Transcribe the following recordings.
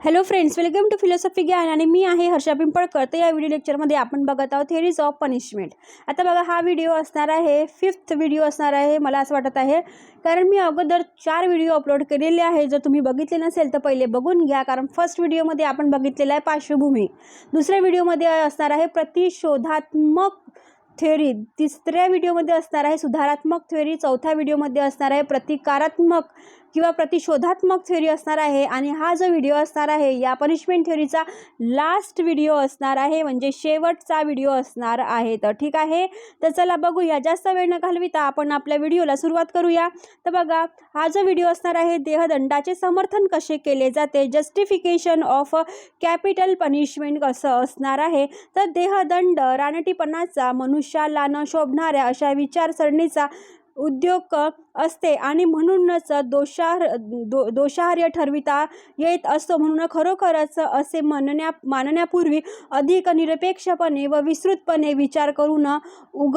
Hello friends welcome to philosophy ज्ञान आणि मी आहे हर्षा पिंपळकर. तर या व्हिडिओ लेक्चरमध्ये आपण बघत आहोत थेरीज ऑफ पनिशमेंट आता बघा हा व्हिडिओ असणार आहे फिफ्थ व्हिडिओ असणार आहे मला असं वाटत आहे. कारण मी अगोदर चार व्हिडिओ अपलोड केलेले आहे. जर तुम्ही बघितले नसेल तर पहिले बघून घ्या. कारण फर्स्ट व्हिडिओमध्ये आपण बघितलेला आहे पार्श्वभूमी. दुसऱ्या व्हिडिओमध्ये असणार आहे प्रतिशोधात्मक थेअरी तिसऱ्या व्हिडिओमध्ये असणार आहे सुधारात्मक थेअरी चौथ्या व्हिडिओमध्ये असणार आहे प्रतिकारात्मक किंवा प्रतिशोधात्मक थेअरी असणार आहे आणि हा जो व्हिडिओ असणार आहे या पनिशमेंट थेअरीचा लास्ट व्हिडिओ असणार आहे म्हणजे शेवटचा व्हिडिओ असणार आहे. तर ठीक आहे? तर चला बघूया. जास्त वेळ न घालविता आपण आपल्या व्हिडिओला सुरुवात करूया. तर बघा हा जो व्हिडिओ असणार आहे देहदंडाचे समर्थन कसे केले जाते? जस्टिफिकेशन ऑफ कॅपिटल पनिशमेंट कसं असणार आहे. तर देहदंड रानटीपणाचा मनुष्याला न शोभणाऱ्या अशा विचारसरणीचा उद्योग असते. आणि म्हणूनच दोषार दो दोषार्ह ठरविता येत असतो. म्हणून खरोखरच असे म्हणण्या मानण्यापूर्वी अधिक निरपेक्षपणे व विस्तृतपणे विचार करून उग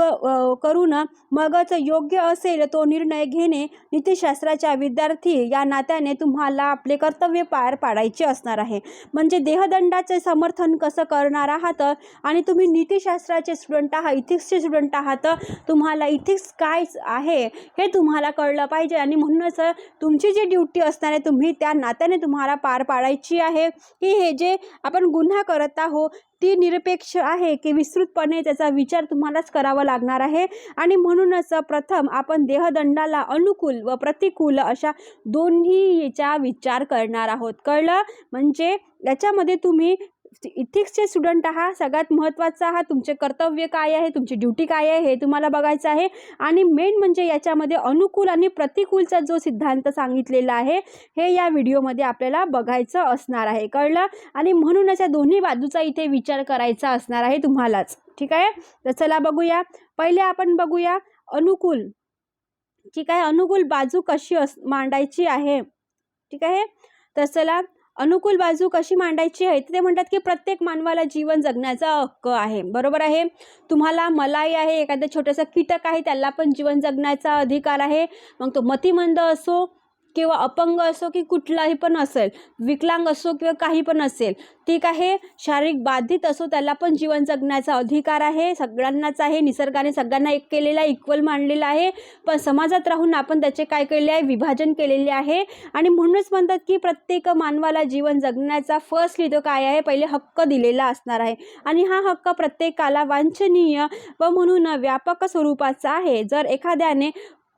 करून मगच योग्य असेल तो निर्णय घेणे नीतिशास्त्राच्या विद्यार्थी या नात्याने तुम्हाला आपले कर्तव्य पार पाडायचे असणार आहे. म्हणजे देहदंडाचे समर्थन कसं करणार आहात? आणि तुम्ही नीतिशास्त्राचे स्टुडंट आहात इथिक्सचे स्टुडंट आहात तुम्हाला इथिक्स काय आहे हे तुम्हाला कळलं पाहिजे. आणि म्हणूनच तुमची जी ड्युटी असणार आहे तुम्ही त्या नात्याने तुम्हाला पार पाडायची आहे. की हे जे आपण गुन्हा करत आहो ती निरपेक्ष आहे की विस्तृतपणे त्याचा विचार तुम्हालाच करावा लागणार आहे. आणि म्हणूनच प्रथम आपण देहदंडाला अनुकूल व प्रतिकूल अशा दोन्हीचा विचार करणार आहोत. कळलं? म्हणजे याच्यामध्ये तुम्ही इथिक्सचे स्टुडंट आहात. सगळ्यात महत्त्वाचं आहात तुमचे कर्तव्य काय आहे तुमची ड्युटी काय आहे हे तुम्हाला बघायचं आहे. आणि मेन म्हणजे याच्यामध्ये अनुकूल आणि प्रतिकूलचा जो सिद्धांत सांगितलेला आहे हे या व्हिडिओमध्ये आपल्याला बघायचं असणार आहे. कळलं? आणि म्हणूनच या दोन्ही बाजूचा इथे विचार करायचा असणार आहे तुम्हालाच. ठीक आहे? तर चला बघूया. पहिले आपण बघूया. अनुकूल. ठीक आहे? अनुकूल बाजू कशी अस मांडायची आहे? ठीक आहे? तर चला. अनुकूल बाजू कशी मांडायची आहे? तर ते म्हणतात की प्रत्येक मानवाला जीवन जगण्याचा हक्क आहे. बरोबर आहे? तुम्हाला मलाई आहे एखादं छोटंसं कीटक आहे त्याला पण जीवन जगण्याचा अधिकार आहे. मग तो मतिमंद असो किंवा अपंग असो की कुठलाही पण असेल विकलांग असो किंवा काही पण असेल ठीक आहे? शारीरिक बाधित असो त्याला पण जीवन जगण्याचा अधिकार आहे. सगळ्यांनाच आहे. निसर्गाने सगळ्यांना एक केलेला आहे इक्वल मांडलेला आहे. पण समाजात राहून आपण त्याचे काय केले आहे? विभाजन केलेले आहे. आणि म्हणूनच म्हणतात की प्रत्येक मानवाला जीवन जगण्याचा फर्स्टली तो काय आहे? पहिले हक्क दिलेला असणार आहे. आणि हा हक्क प्रत्येकाला वांछनीय व म्हणून व्यापक स्वरूपाचा आहे. जर एखाद्याने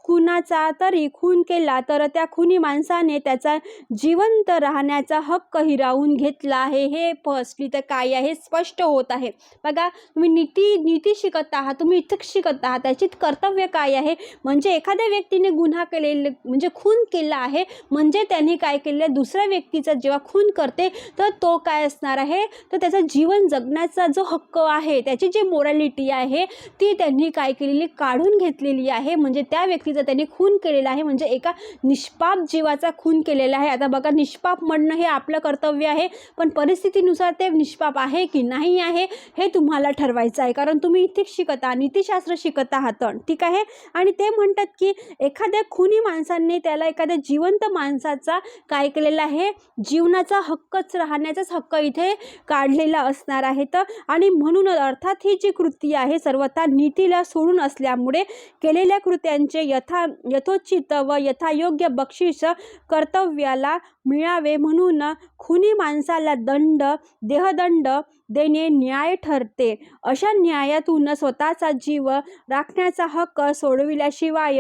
खुनाचा तरी खून केला तर त्या खुनी माणसाने त्याचा जिवंत राहण्याचा हक्क हिरावून घेतला आहे. हे फसली तर काय आहे? स्पष्ट होत आहे. बघा तुम्ही नीती नीती शिकत आहात तुम्ही इथं शिकत आहात त्याची कर्तव्य काय आहे? म्हणजे एखाद्या व्यक्तीने गुन्हा केलेले म्हणजे खून केला आहे म्हणजे त्यांनी काय केलं? दुसऱ्या व्यक्तीचा जेव्हा खून करते तर तो काय असणार आहे? तर त्याचा जीवन जगण्याचा जो हक्क आहे त्याची जी मोरॅलिटी आहे ती त्यांनी काय केलेली? काढून घेतलेली आहे. म्हणजे त्या व्यक्तीचा त्यांनी खून केलेला आहे म्हणजे एका निष्पाप जीवाचा खून केलेला आहे. आता बघा निष्पाप म्हणणं हे आपलं कर्तव्य आहे पण परिस्थितीनुसार ते निष्पाप आहे की नाही आहे हे तुम्हाला ठरवायचं आहे. कारण तुम्ही इथिक शिकत आहात नीतिशास्त्र शिकत आहात ठीक आहे? आणि ते म्हणतात की एखाद्या खुनी माणसांनी त्याला एखाद्या जिवंत माणसाचा काय केलेला आहे? जीवनाचा हक्कच राहण्याचाच हक्क इथे काढलेला असणार आहे. तर आणि म्हणून अर्थात ही जी कृती आहे सर्वथा नीतीला सोडून असल्यामुळे केलेल्या कृत्यांचे यथा यथोचित व यथायोग्य बक्षीस कर्तव्याला मिळावे म्हणून खुनी माणसाला दंड देहदंड देणे न्याय ठरते. अशा न्यायातून स्वतःचा जीव राखण्याचा हक्क सोडविल्याशिवाय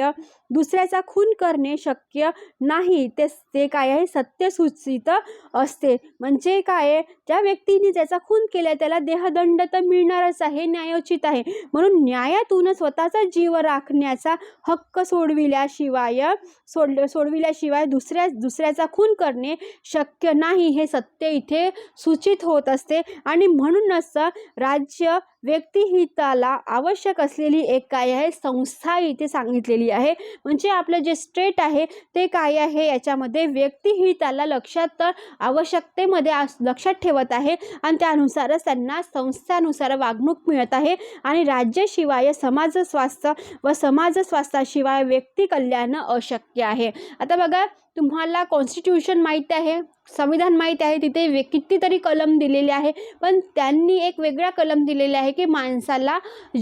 दुसऱ्याचा खून करणे शक्य नाही. ते ते काय आहे? सत्यसूचित असते. म्हणजे काय? ज्या व्यक्तीने ज्याचा खून केला त्याला देहदंड तर मिळणारच आहे न्यायोचित आहे. म्हणून न्यायातून स्वतःचा जीव राखण्याचा हक्क सोडविल्याशिवाय सोड सोडविल्याशिवाय दुसऱ्या दुसऱ्याचा खून करणे शक्य नाही. हे सत्य इथे सूचित होत असते. आणि म्हणूनच राज्य व्यक्तिहिताला आवश्यक असलेली एक काय आहे? संस्था इथे सांगितलेली आहे. म्हणजे आपलं जे स्टेट आहे ते काय आहे? याच्यामध्ये व्यक्तिहिताला लक्षात आवश्यकतेमध्ये लक्षात ठेवत आहे. आणि त्यानुसारच त्यांना संस्थानुसार वागणूक मिळत आहे. आणि राज्याशिवाय समाज स्वास्थ्य व समाज स्वास्थ्याशिवाय व्यक्ती कल्याण अशक्य आहे. आता बघा तुम्हाला कॉन्स्टिट्यूशन माहीत आहे? संविधान माहीत आहे तिथे वे कितीतरी कलम दिलेले आहे. पण त्यांनी एक वेगळा कलम दिलेला आहे की माणसाला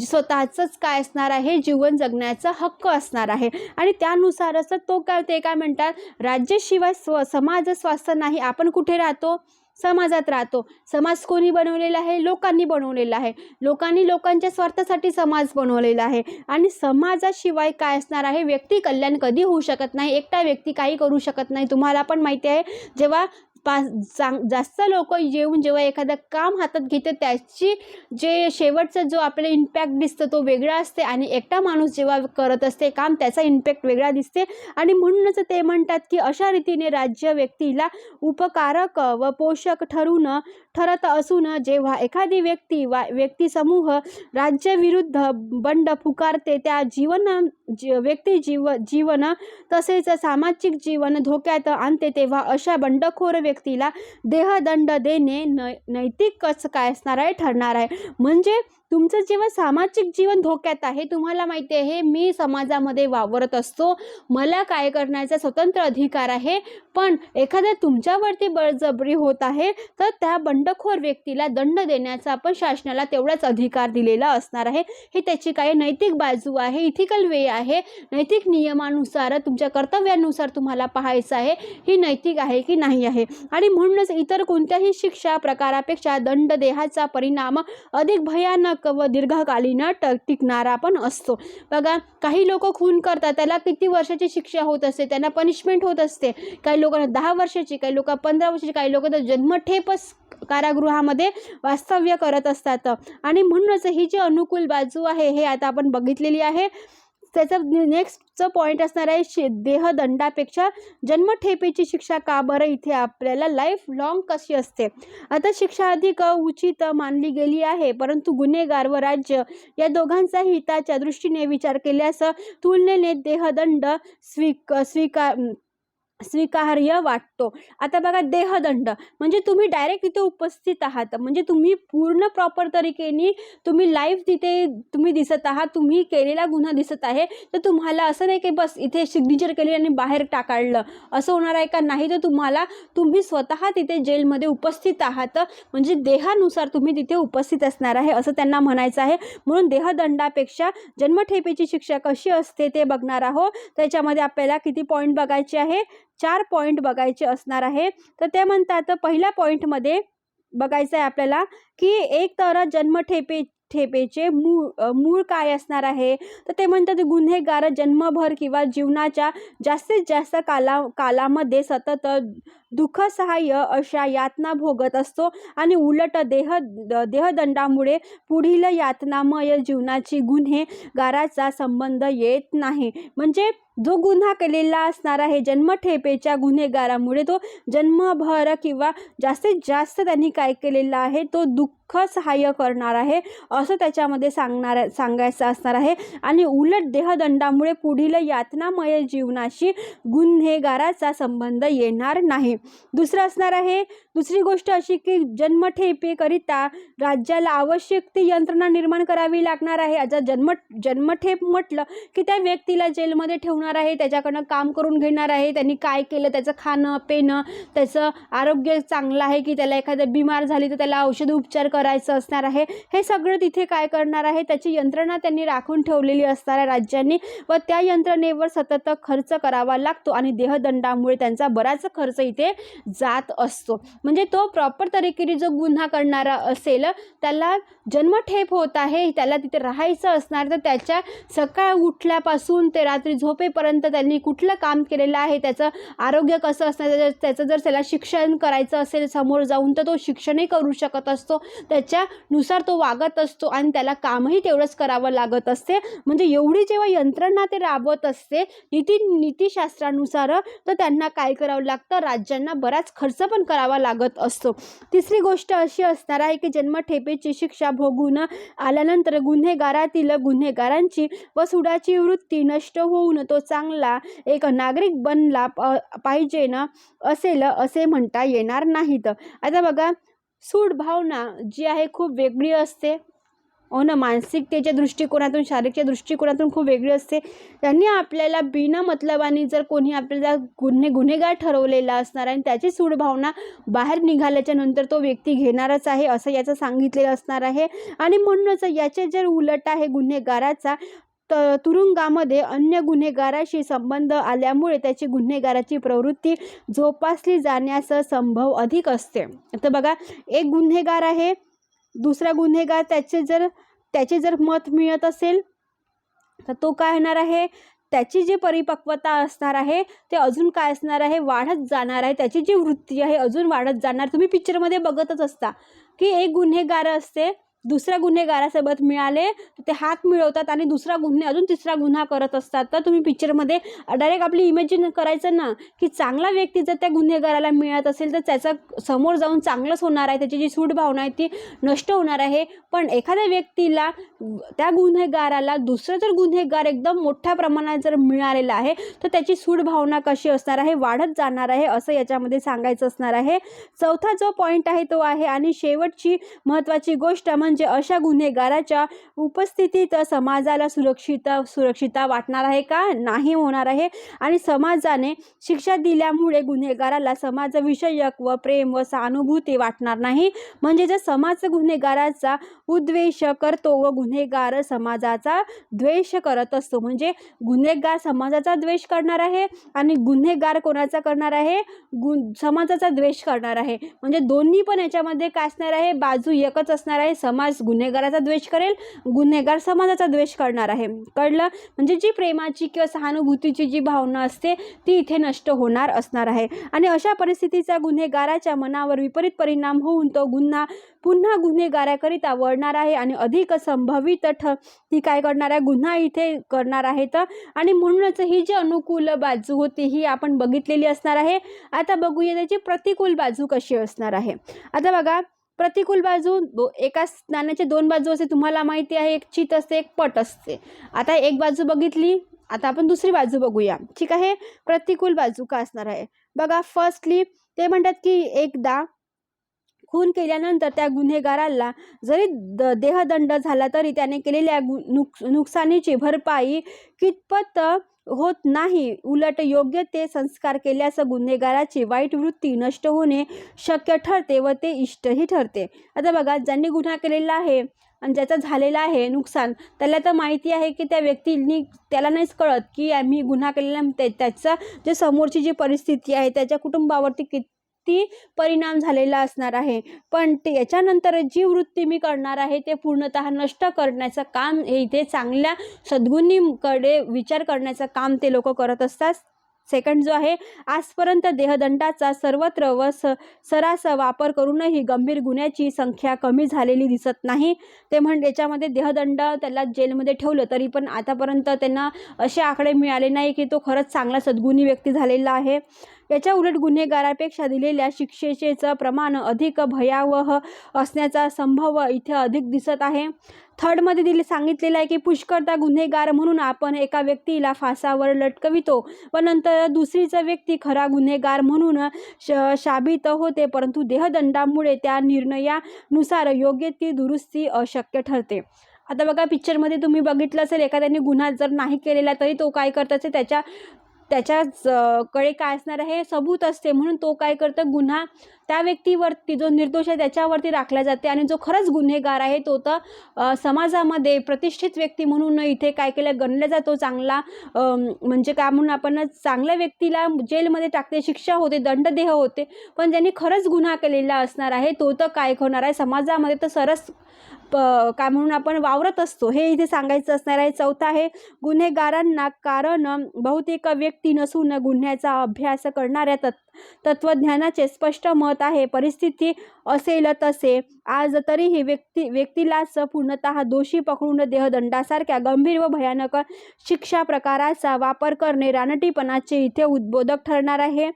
स्वतःचंच काय असणार आहे? जीवन जगण्याचा हक्क असणार आहे. आणि त्यानुसारच तो काय ते काय म्हणतात? राज्याशिवाय स्व समाज स्वास्थ्य नाही. आपण कुठे राहतो? समाजात राहतो. समाज कोणी बनवलेला आहे? लोकांनी बनवलेला आहे. लोकांनी लोकांच्या स्वार्थासाठी समाज बनवलेला आहे. आणि समाजाशिवाय काय असणार आहे? व्यक्ती कल्याण कधी होऊ शकत नाही. एकटा व्यक्ती काही करू शकत नाही. तुम्हाला पण माहिती आहे जेव्हा पास चांग जास्त लोक येऊन जेव्हा एखादं काम हातात घेते त्याची जे शेवटचा जो आपल्याला इम्पॅक्ट दिसतो तो वेगळा असते आणि एकटा माणूस जेव्हा करत असते काम त्याचा इम्पॅक्ट वेगळा दिसते. आणि म्हणूनच ते म्हणतात की अशा रीतीने राज्य व्यक्तीला उपकारक व पोषक ठरून ठरत असून जेव्हा एखादी व्यक्ती वा व्यक्तिसमूह राज्याविरुद्ध बंड पुकारते त्या जीवन जी व्यक्ती जीव जीवन तसेच सामाजिक जीवन धोक्यात आणते तेव्हा अशा बंडखोर व्यक्तीला देहदंड देणे न कसं काय असणार आहे ठरणार आहे. म्हणजे तुमचं जेव्हा सामाजिक जीवन धोक्यात आहे तुम्हाला माहिती आहे मी समाजामध्ये वावरत असतो. मला काय करण्याचा स्वतंत्र अधिकार आहे पण एखाद्या तुमच्यावरती बळजबरी होत आहे तर त्या बंडखोर व्यक्तीला दंड देण्याचा आपण शासनाला तेवढाच अधिकार दिलेला असणार आहे. हे त्याची काही नैतिक बाजू आहे इथिकल वे आहे. नैतिक नियमानुसार तुमच्या कर्तव्यानुसार तुम्हाला पाहायचं आहे ही नैतिक आहे की नाही आहे. आणि म्हणूनच इतर कोणत्याही शिक्षा प्रकारापेक्षा दंड देहाचा परिणाम अधिक भयानक व दीर्घकालीन ट टिकणारा पण असतो. बघा काही लोक खून करतात त्याला किती वर्षाची शिक्षा होत असते त्यांना पनिशमेंट होत असते. काही लोकांना दहा वर्षाची काही लोक पंधरा वर्षाची काही लोक तर जन्मठेपच कारागृहामध्ये वास्तव्य करत असतात. आणि म्हणूनच ही जी अनुकूल बाजू आहे हे आता आपण बघितलेली आहे. त्याचं नेक्स्टचं पॉईंट असणार आहे शे देहदंडापेक्षा जन्मठेपेची शिक्षा का बरं? इथे आपल्याला लाईफ लॉंग कशी असते? आता शिक्षा अधिक उचित मानली गेली आहे परंतु गुन्हेगार व राज्य या दोघांचा हिताच्या दृष्टीने विचार केल्यास तुलनेने देहदंड स्वीक स्वीकार स्वीकार्य वाटतो. आता बघा देहदंड. म्हणजे तुम्ही डायरेक्ट तिथे उपस्थित आहात. म्हणजे तुम्ही पूर्ण प्रॉपर तरीकेने तुम्ही लाईव्ह तिथे तुम्ही दिसत आहात. तुम्ही केलेला गुन्हा दिसत आहे. तर तुम्हाला असं नाही की बस इथे सिग्नेचर केली आणि बाहेर टाकाळलं. असं होणार आहे का? नाही तर तुम्हाला तुम्ही स्वतः तिथे जेलमध्ये उपस्थित आहात. म्हणजे देहानुसार तुम्ही तिथे उपस्थित असणार आहे असं त्यांना म्हणायचं आहे. म्हणून देहदंडापेक्षा जन्मठेपेची शिक्षा कशी असते ते बघणार आहोत. त्याच्यामध्ये आपल्याला किती पॉईंट बघायचे आहे? चार पॉईंट बघायचे असणार आहे. तर ते म्हणतात पहिल्या पॉईंटमध्ये बघायचं आहे आपल्याला की एक तर जन्मठेपे ठेपेचे मूळ मूळ काय असणार आहे? तर ते म्हणतात गुन्हेगार जन्मभर किंवा जीवनाच्या जास्तीत जास्त काला कालामध्ये सतत दुःख सहाय्य अशा यातना भोगत असतो आणि उलट देह द- देहदंडामुळे पुढील यातनामय जीवनाची गुन्हेगाराचा संबंध येत नाही. म्हणजे जो गुन्हा केलेला असणार आहे जन्मठेपेच्या गुन्हेगारामुळे तो जन्मभर किंवा जास्तीत जास्त त्यांनी काय केलेला आहे तो दुःख सहाय्य करणार आहे असं त्याच्यामध्ये सांगणार सांगायचं असणार आहे. आणि उलट देहदंडामुळे पुढील यातनामय जीवनाशी गुन्हेगाराचा संबंध येणार नाही. दुसरं असणार आहे दुसरी गोष्ट अशी की जन्मठेपेकरिता राज्याला आवश्यक ती यंत्रणा निर्माण करावी लागणार आहे. आता जन्म जन्मठेप म्हटलं की त्या व्यक्तीला जेलमध्ये ठेवणार आहे त्याच्याकडनं काम करून घेणार आहे त्यांनी काय केलं त्याचं खाणं पिणं त्याचं आरोग्य चांगलं आहे की त्याला एखादं बिमार झाली तर त्याला औषध उपचार करायचं असणार आहे हे सगळं तिथे काय करणार आहे त्याची यंत्रणा त्यांनी राखून ठेवलेली असणार आहे राज्यांनी व त्या यंत्रणेवर सतत खर्च करावा लागतो आणि देहदंडामुळे त्यांचा बराच खर्च इथे जात असतो. म्हणजे तो प्रॉपर तरीकेने जो गुन्हा करणारा असेल त्याला जन्मठेप होत आहे त्याला तिथे राहायचं असणार तर त्याच्या सकाळ उठल्यापासून ते रात्री झोपे झोपेपर्यंत त्यांनी कुठलं काम केलेलं आहे त्याचं आरोग्य कसं असणार त्याचं त्याचं जर त्याला शिक्षण करायचं असेल समोर जाऊन तर तो शिक्षणही करू शकत असतो. त्याच्यानुसार तो वागत असतो आणि त्याला कामही तेवढंच करावं लागत असते. म्हणजे एवढी जेव्हा यंत्रणा ते राबवत असते नीती नीतीशास्त्रानुसार तर त्यांना काय करावं लागतं? राज्यांना बराच खर्च पण करावा लागत असतो. तिसरी गोष्ट अशी असणार आहे की जन्मठेपेची शिक्षा भोगून आल्यानंतर गुन्हेगारातील गुन्हेगारांची व सुडाची वृत्ती नष्ट होऊन तो चांगला एक नागरिक बनला प- पाहिजे ना? असेल असे म्हणता येणार नाहीत. आता बघा सूड भावना जी आहे खूप वेगळी असते. हो ना? मानसिकतेच्या दृष्टिकोनातून शारीरिकच्या दृष्टिकोनातून खूप वेगळी असते. त्यांनी आपल्याला बिना मतलबाने जर कोणी आपल्याला गुन्हे गुन्हेगार ठरवलेला असणार आणि त्याची सूड भावना बाहेर निघाल्याच्या नंतर तो व्यक्ती घेणारच आहे असं याचं सांगितलेलं असणार आहे. आणि म्हणूनच याचे जर उलट आहे गुन्हेगाराचा तर तुरुंगामध्ये अन्य गुन्हेगाराशी संबंध आल्यामुळे त्याची गुन्हेगाराची प्रवृत्ती जोपासली जाण्यास संभव अधिक असते. तर बघा एक गुन्हेगार आहे दुसरा गुन्हेगार त्याचे जर त्याचे जर मत मिळत असेल तर तो काय होणार आहे? त्याची जी परिपक्वता असणार आहे ते अजून काय असणार आहे? वाढत जाणार आहे. त्याची जी वृत्ती आहे अजून वाढत जाणार. तुम्ही पिक्चरमध्ये बघतच असता की एक गुन्हेगार असते दुसऱ्या गुन्हेगारासोबत मिळाले तर ते हात मिळवतात आणि दुसरा गुन्हे अजून तिसरा गुन्हा करत असतात. तर तुम्ही पिक्चरमध्ये डायरेक्ट आपली इमेजिन करायचं ना की चांगला व्यक्ती जर त्या गुन्हेगाराला मिळत असेल तर त्याचं समोर जाऊन चांगलंच होणार आहे. त्याची जी सूड भावना आहे ती नष्ट होणार आहे. पण एखाद्या व्यक्तीला त्या गुन्हेगाराला दुसरं जर गुन्हेगार एकदम मोठ्या प्रमाणात जर मिळालेला आहे तर त्याची सूड भावना कशी असणार आहे? वाढत जाणार आहे असं याच्यामध्ये सांगायचं असणार आहे. चौथा जो पॉईंट आहे तो आहे. आणि शेवटची महत्त्वाची गोष्ट म्हणजे म्हणजे अशा गुन्हेगाराच्या उपस्थितीत समाजाला सुरक्षित सुरक्षिता वाटणार आहे का? नाही होणार आहे. आणि समाजाने शिक्षा दिल्यामुळे गुन्हेगाराला समाजविषयक व प्रेम व सहानुभूती वाटणार नाही. म्हणजे जर समाज गुन्हेगाराचा उद्वेष करतो व गुन्हेगार समाजाचा द्वेष करत असतो म्हणजे गुन्हेगार समाजाचा द्वेष करणार आहे आणि गुन्हेगार कोणाचा करणार आहे? गु समाजाचा द्वेष करणार आहे. म्हणजे दोन्ही पण याच्यामध्ये काय असणार आहे? बाजू एकच असणार आहे. समाज गुन्हेगाराचा द्वेष करेल गुन्हेगार समाजाचा द्वेष करणार आहे. कळलं? म्हणजे जी प्रेमाची किंवा सहानुभूतीची जी भावना असते ती इथे नष्ट होणार असणार आहे. आणि अशा परिस्थितीचा गुन्हेगाराच्या मनावर विपरीत परिणाम होऊन तो गुन्हा पुन्हा गुन्हेगाराकरिता वळणार आहे आणि अधिक संभवित ठ ती काय करणार आहे? गुन्हा इथे करणार आहेत आणि म्हणूनच ही जी अनुकूल बाजू होती ही आपण बघितलेली असणार आहे. आता बघूया त्याची प्रतिकूल बाजू कशी असणार आहे. आता बघा प्रतिकूल बाजू दो एका नाण्याचे दोन बाजू असते तुम्हाला माहिती आहे एक चित असते एक पट असते. आता एक बाजू बघितली आता आपण दुसरी बाजू बघूया. ठीक आहे? प्रतिकूल बाजू का असणार आहे? बघा फर्स्टली ते म्हणतात की एकदा खून केल्यानंतर त्या गुन्हेगाराला जरी द देहदंड झाला तरी त्याने केलेल्या गु नुक नुकसानीची भरपाई कितपत होत नाही. उलट योग्य ते संस्कार केल्यास गुन्हेगाराची वाईट वृत्ती नष्ट होणे शक्य ठरते व ते इष्टही ठरते. आता बघा ज्यांनी गुन्हा केलेला आहे आणि ज्याचं झालेलं आहे नुकसान त्याला तर माहिती आहे की त्या व्यक्तींनी त्याला नाहीच कळत की आम्ही गुन्हा केलेला त्याचा जे समोरची जी परिस्थिती आहे त्याच्या कुटुंबावरती कित परिणाम झालेला असणार आहे. पण ते याच्यानंतर जी वृत्ती मी करणार आहे ते पूर्णतः नष्ट करण्याचं काम हे इथे चांगल्या सद्गुणीकडे विचार करण्याचं काम ते लोक करत असतात. सेकंड जो आहे आजपर्यंत देहदंडाचा सर्वत्र व स सरास वापर करूनही गंभीर गुन्ह्याची संख्या कमी झालेली दिसत नाही. ते म्हण याच्यामध्ये देहदंड त्याला जेलमध्ये ठेवलं तरी पण आतापर्यंत त्यांना असे आकडे मिळाले नाही की तो खरंच चांगला सद्गुणी व्यक्ती झालेला आहे. याच्या उलट गुन्हेगारापेक्षा दिलेल्या शिक्षेचेचं प्रमाण अधिक भयावह असण्याचा संभव इथे अधिक दिसत आहे. थर्डमध्ये दिले सांगितलेलं आहे की पुष्कळता गुन्हेगार म्हणून आपण एका व्यक्तीला फासावर लटकवितो व नंतर दुसरीचा व्यक्ती खरा गुन्हेगार म्हणून श शाबित होते परंतु देहदंडामुळे त्या निर्णयानुसार योग्य ती दुरुस्ती अशक्य ठरते. आता बघा पिक्चरमध्ये तुम्ही बघितलं असेल एखाद्याने गुन्हा जर नाही केलेला तरी तो काय करत असेल? त्याच्या त्याच्याच कडे काय असणार आहे सबूत असते. म्हणून तो काय करतं गुन्हा त्या व्यक्तीवरती जो निर्दोष आहे त्याच्यावरती राखला जाते. आणि जो खरंच गुन्हेगार आहे तो तर समाजामध्ये प्रतिष्ठित व्यक्ती म्हणून इथे काय केलं गणला जातो चांगला. म्हणजे काय म्हणून आपण चांगल्या व्यक्तीला जेलमध्ये टाकते शिक्षा होते दंडदेह होते. पण ज्यांनी खरंच गुन्हा केलेला असणार आहे तो तर काय होणार आहे? समाजामध्ये तर सरस प काय म्हणून आपण वावरत असतो. हे इथे सांगायचं असणार आहे. चौथा आहे गुन्हेगारांना कारण बहुतेक व्यक्ती नसून गुन्ह्याचा अभ्यास करणाऱ्या तत् तत्त्वज्ञानाचे स्पष्ट मत आहे. परिस्थिती असेल तसे. आज तरीही व्यक्ती व्यक्तीलाच पूर्णतः दोषी पकडून देहदंडासारख्या गंभीर व भयानक शिक्षा प्रकाराचा वापर करणे रानटीपणाचे इथे उद्बोधक ठरणार आहे.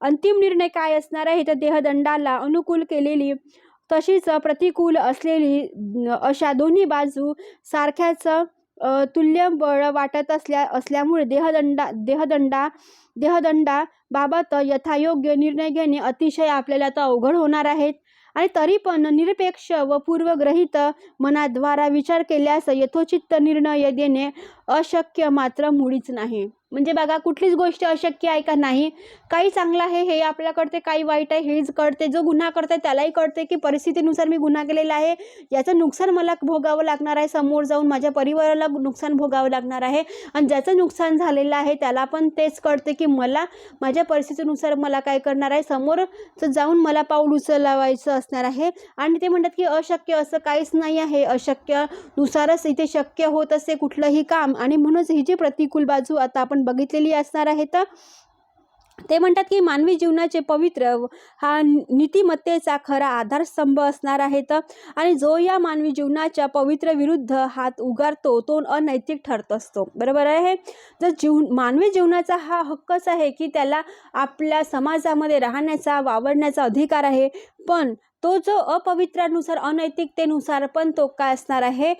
अंतिम निर्णय काय असणार आहे? तर देहदंडाला अनुकूल केलेली तशीच प्रतिकूल असलेली अशा दोन्ही बाजू सारख्याच तुल्य बळ वाटत असल्या असल्यामुळे देहदंडा देहदंडा देहदंडाबाबत यथायोग्य निर्णय घेणे अतिशय आपल्याला तर अवघड होणार आहेत आणि तरी पण निरपेक्ष व पूर्वग्रहित मनाद्वारा विचार केल्यास यथोचित निर्णय देणे अशक्य मात्र मुळीच नाही. म्हणजे बघा कुठलीच गोष्ट अशक्य आहे का नाही? काही चांगलं आहे हे आपल्याला कळते काही वाईट आहे हेच कळते जो गुन्हा करते त्यालाही कळते की परिस्थितीनुसार मी गुन्हा केलेला आहे. याचं नुकसान मला भोगावं लागणार आहे समोर जाऊन माझ्या परिवाराला नुकसान भोगावं लागणार आहे. आणि ज्याचं नुकसान झालेलं आहे त्याला पण तेच कळते की मला माझ्या परिस्थितीनुसार मला काय करणार आहे? समोर जाऊन मला पाऊल उचलावायचं असणार आहे. आणि ते म्हणतात की अशक्य असं काहीच नाही आहे. अशक्यनुसारच इथे शक्य होत असते कुठलंही काम. आणि म्हणूनच ही जी प्रतिकूल बाजू आता आपण बघितलेली असणार आहे. तर ते म्हणतात की मानवी जीवनाचे पवित्र हा नीतिमत्तेचा खरा आधारस्तंभ असणार आहे. तर आणि जो या मानवी जीवनाच्या पवित्र विरुद्ध हात उगारतो तो अनैतिक ठरत असतो. बरोबर आहे? जर जीव मानवी जीवनाचा हा हक्कच आहे की त्याला आपल्या समाजामध्ये राहण्याचा वावरण्याचा अधिकार आहे. पण तो जो अपवित्रानुसार अनैतिकतेनुसार पण तो काय असणार आहे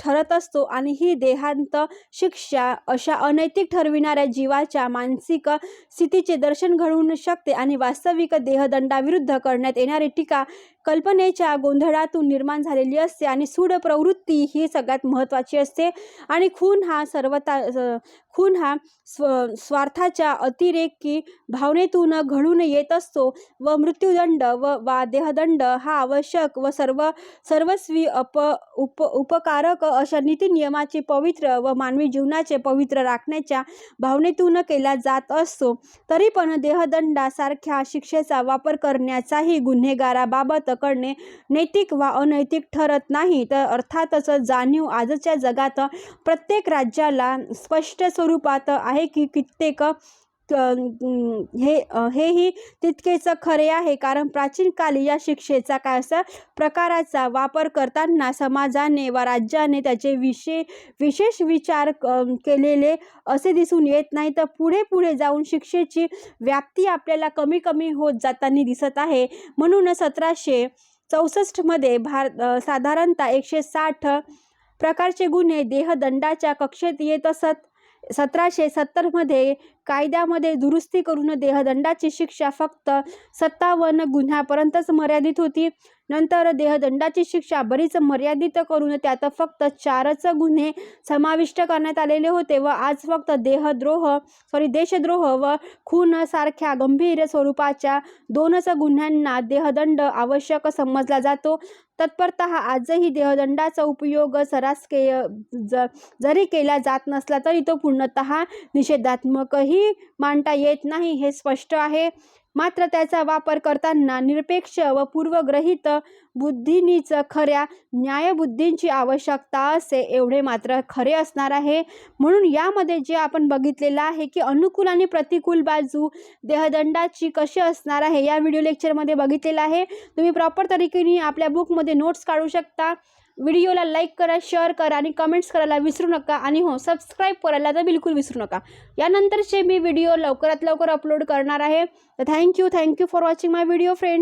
ठरत असतो आणि ही देहांत शिक्षा अशा अनैतिक ठरविणाऱ्या जीवाच्या मानसिक स्थितीचे दर्शन घडवू शकते आणि वास्तविक देहदंडाविरुद्ध करण्यात येणारी टीका कल्पनेच्या गोंधळातून निर्माण झालेली असते आणि सूड प्रवृत्ती ही सगळ्यात महत्त्वाची असते. आणि खून हा सर्वता खून हा स्व स्वार्थाच्या अतिरेकी भावनेतून घडून येत असतो व मृत्यूदंड व वा देहदंड हा आवश्यक व सर्व सर्वस्वी अप उप उपकारक अशा नीतिनियमाचे पवित्र व मानवी जीवनाचे पवित्र राखण्याच्या भावनेतून केला जात असतो. तरी पण देहदंडासारख्या शिक्षेचा वापर करण्याचाही गुन्हेगाराबाबत करणे नैतिक वा अनैतिक ठरत नाही. तर अर्थातच जाणीव आजच्या जगात प्रत्येक राज्याला स्पष्ट स्वरूपात आहे की कित्येक हे हेही तितकेच खरे आहे. कारण प्राचीन काली या शिक्षेचा काय असा प्रकाराचा वापर करताना समाजाने व राज्याने त्याचे विशे विशेष विचार केलेले असे दिसून येत नाही. तर पुढे पुढे जाऊन शिक्षेची व्याप्ती आपल्याला कमी कमी होत जाताना दिसत आहे. म्हणून सतराशे चौसष्टमध्ये भार साधारणतः एकशे साठ प्रकारचे गुन्हे देहदंडाच्या कक्षेत येत असत. सतराशे सत्तरमध्ये कायद्यामध्ये दुरुस्ती करून देहदंडाची शिक्षा फक्त सत्तावन्न गुन्ह्यापर्यंतच मर्यादित होती. नंतर देहदंडाची शिक्षा बरीच मर्यादित करून त्यात फक्त चारच गुन्हे समाविष्ट करण्यात आलेले होते व आज फक्त देहद्रोह सॉरी देशद्रोह व खून सारख्या गंभीर स्वरूपाच्या दोनच गुन्ह्यांना देहदंड आवश्यक समजला जातो. तत्परत आजही देहदंडाचा उपयोग सरास के ज जरी केला जात नसला तरी तो पूर्णतः निषेधात्मकही मांडता येत नाही हे स्पष्ट आहे. मात्र त्याचा वापर करताना निरपेक्ष व पूर्वग्रहित बुद्धीनीच खऱ्या न्यायबुद्धींची आवश्यकता असे एवढे मात्र खरे असणार आहे. म्हणून यामध्ये जे आपण बघितलेलं आहे की अनुकूल आणि प्रतिकूल बाजू देहदंडाची कशी असणार आहे या व्हिडिओ लेक्चरमध्ये बघितलेलं आहे. तुम्ही प्रॉपर तरीकेने आपल्या बुकमध्ये नोट्स काढू शकता. व्हिडिओला लाईक करा शेअर करा आणि कमेंट्स करायला विसरू नका. आणि हो सबस्क्राईब करायला तर बिलकुल विसरू नका. यानंतरचे मी व्हिडिओ लवकरात लवकर अपलोड करणार आहे. तर thank you thank you for watching my video friend